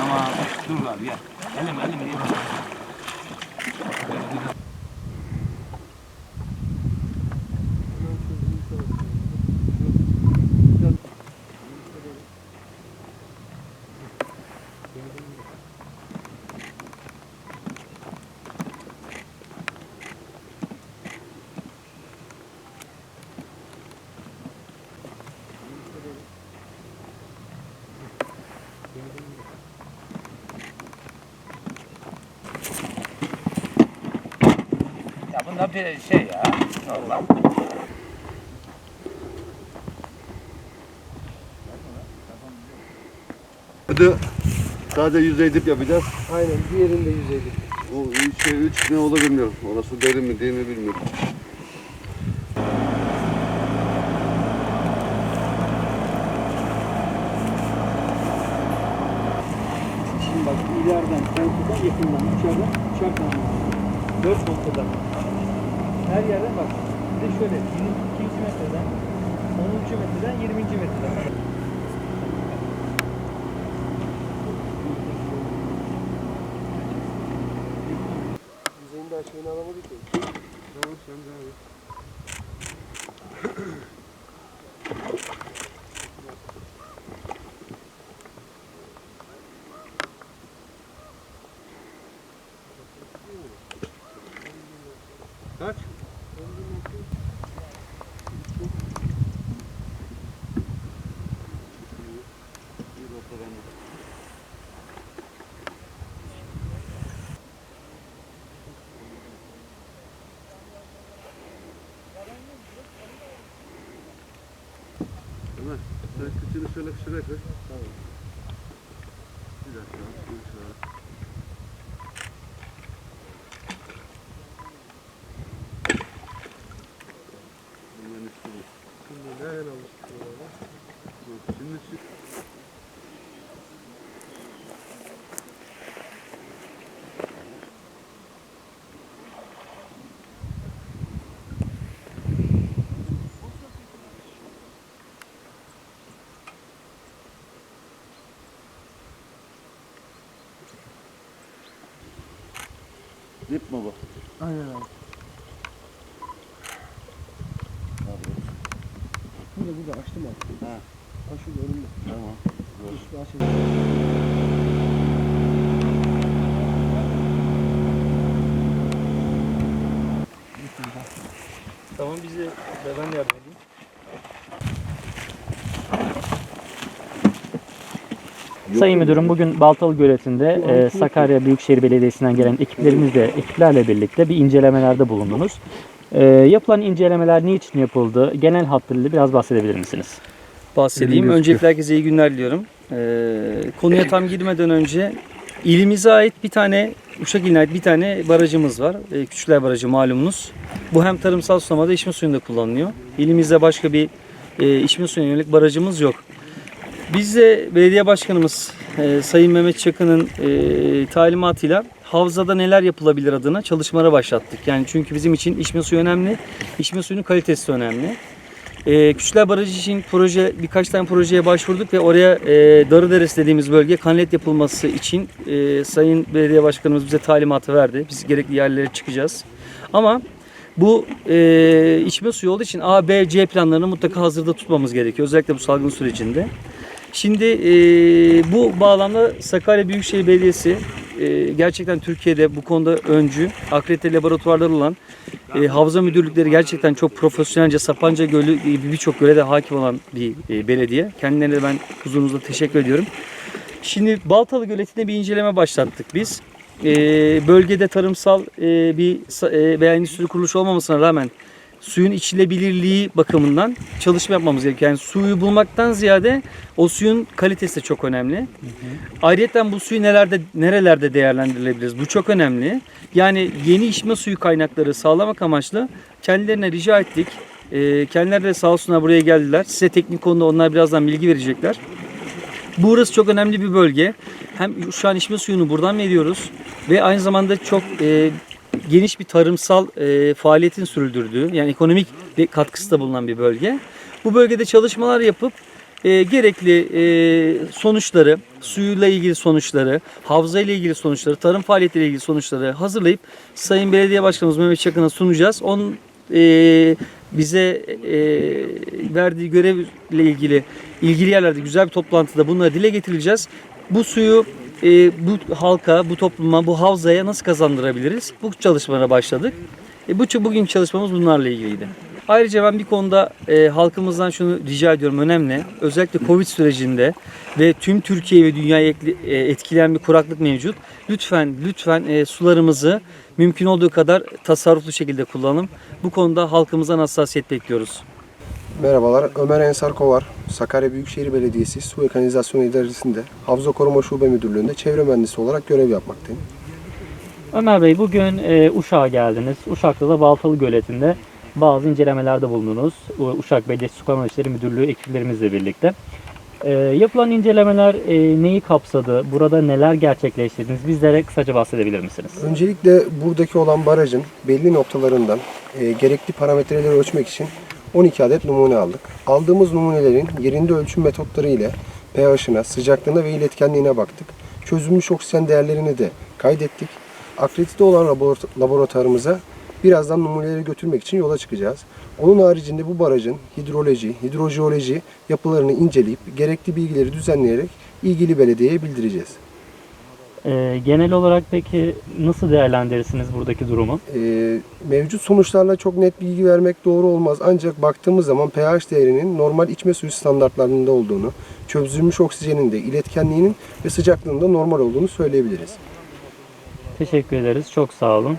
Tamam. Dur abi gel. Elim elim gel. Ya bunlar bir şey ya. Allah. Hadi sadece yüzey dip yapacağız. Aynen diğerinde yüzeydi. O şey üç ne olur bilmiyorum. Orası derin mi değil mi bilmiyorum. Şimdi bak ileriden, Frankfurt'tan yakından, içeriden, uçaktan. Dört noktadan. Her yerden bak. Bir de şöyle 22. metreden, 10. metreden, 20. metreden. Yüzeyinde açmayı alamadık ki. Tamam sen devam et. Kaç? Bir noktadan da. Ömer, sen kıçını şöyle şuraya koy. Tamam. Bir dakika, bir üstüne. Şimdi nereden almıştık bunu? Dur, Şimdi Dip mi bu? Aynen abi. Burada burada açtım abi. Ha. Ha şurada önümde. Tamam. Dur. Şu açıldı. Tamam bize ben yardım Sayın Müdürüm bugün Baltalı Göleti'nde e, Sakarya Büyükşehir Belediyesi'nden gelen ekiplerimizle, ekiplerle birlikte bir incelemelerde bulundunuz. E, yapılan incelemeler niçin yapıldı? Genel hatlarıyla biraz bahsedebilir misiniz? bahsedeyim. Öncelikle herkese iyi günler diliyorum. Ee, konuya tam girmeden önce ilimize ait bir tane, Uşak iline ait bir tane barajımız var. Ee, Küçükler Barajı malumunuz. Bu hem tarımsal sulamada içme suyunda kullanılıyor. İlimizde başka bir e, içme suyuna yönelik barajımız yok. Biz de belediye başkanımız e, Sayın Mehmet Çakın'ın e, talimatıyla havzada neler yapılabilir adına çalışmalara başlattık. Yani çünkü bizim için içme suyu önemli, içme suyunun kalitesi önemli. Ee, Küçükler Barajı için proje birkaç tane projeye başvurduk ve oraya e, Darıderesi dediğimiz bölge kanlet yapılması için e, Sayın Belediye Başkanımız bize talimatı verdi. Biz gerekli yerlere çıkacağız. Ama bu e, içme suyu olduğu için A, B, C planlarını mutlaka hazırda tutmamız gerekiyor. Özellikle bu salgın sürecinde. Şimdi e, bu bağlamda Sakarya Büyükşehir Belediyesi e, gerçekten Türkiye'de bu konuda öncü, akredite laboratuvarları olan e, havza müdürlükleri gerçekten çok profesyonelce Sapanca Gölü gibi birçok göle de hakim olan bir e, belediye. Kendilerine de ben huzurunuzda teşekkür ediyorum. Şimdi Baltalı Göleti'nde bir inceleme başlattık biz. E, bölgede tarımsal e, bir e, veya endüstri kuruluşu olmamasına rağmen suyun içilebilirliği bakımından çalışma yapmamız gerekiyor. Yani suyu bulmaktan ziyade o suyun kalitesi de çok önemli. Ayrıca bu suyu nelerde nerelerde değerlendirilebiliriz? Bu çok önemli. Yani yeni içme suyu kaynakları sağlamak amaçlı kendilerine rica ettik. Ee, kendileri de sağ olsunlar buraya geldiler. Size teknik konuda onlar birazdan bilgi verecekler. Burası çok önemli bir bölge. Hem şu an içme suyunu buradan veriyoruz ve aynı zamanda çok e, geniş bir tarımsal e, faaliyetin sürdürdüğü yani ekonomik katkısı da bulunan bir bölge. Bu bölgede çalışmalar yapıp e, gerekli e, sonuçları, suyuyla ilgili sonuçları, havza ile ilgili sonuçları, tarım faaliyetleriyle ilgili sonuçları hazırlayıp Sayın Belediye Başkanımız Mehmet Çakın'a sunacağız. Onun e, bize e, verdiği görevle ilgili ilgili yerlerde güzel bir toplantıda bunları dile getireceğiz. Bu suyu e, bu halka, bu topluma, bu havzaya nasıl kazandırabiliriz? Bu çalışmalara başladık. E, bu bugün çalışmamız bunlarla ilgiliydi. Ayrıca ben bir konuda e, halkımızdan şunu rica ediyorum önemli. Özellikle Covid sürecinde ve tüm Türkiye ve dünyayı e, etkileyen bir kuraklık mevcut. Lütfen lütfen e, sularımızı mümkün olduğu kadar tasarruflu şekilde kullanalım. Bu konuda halkımızdan hassasiyet bekliyoruz. Merhabalar, Ömer Ensar Kovar, Sakarya Büyükşehir Belediyesi Su ve Kanalizasyon İdaresi'nde Havza Koruma Şube Müdürlüğü'nde çevre mühendisi olarak görev yapmaktayım. Ömer Bey bugün e, Uşak'a geldiniz. Uşak'ta da Baltalı Göleti'nde bazı incelemelerde bulundunuz. Uşak Belediyesi Su Kanal İşleri Müdürlüğü ekiplerimizle birlikte. E, yapılan incelemeler e, neyi kapsadı? Burada neler gerçekleştirdiniz? Bizlere kısaca bahsedebilir misiniz? Öncelikle buradaki olan barajın belli noktalarından e, gerekli parametreleri ölçmek için 12 adet numune aldık. Aldığımız numunelerin yerinde ölçüm metotları ile pH'ına, sıcaklığına ve iletkenliğine baktık. Çözülmüş oksijen değerlerini de kaydettik. Akredite olan laboratu- laboratuvarımıza birazdan numuneleri götürmek için yola çıkacağız. Onun haricinde bu barajın hidroloji, hidrojeoloji yapılarını inceleyip gerekli bilgileri düzenleyerek ilgili belediyeye bildireceğiz. E, genel olarak peki nasıl değerlendirirsiniz buradaki durumu? Ee, mevcut sonuçlarla çok net bilgi vermek doğru olmaz. Ancak baktığımız zaman pH değerinin normal içme suyu standartlarında olduğunu, çözülmüş oksijenin de iletkenliğinin ve sıcaklığının da normal olduğunu söyleyebiliriz. Teşekkür ederiz. Çok sağ olun.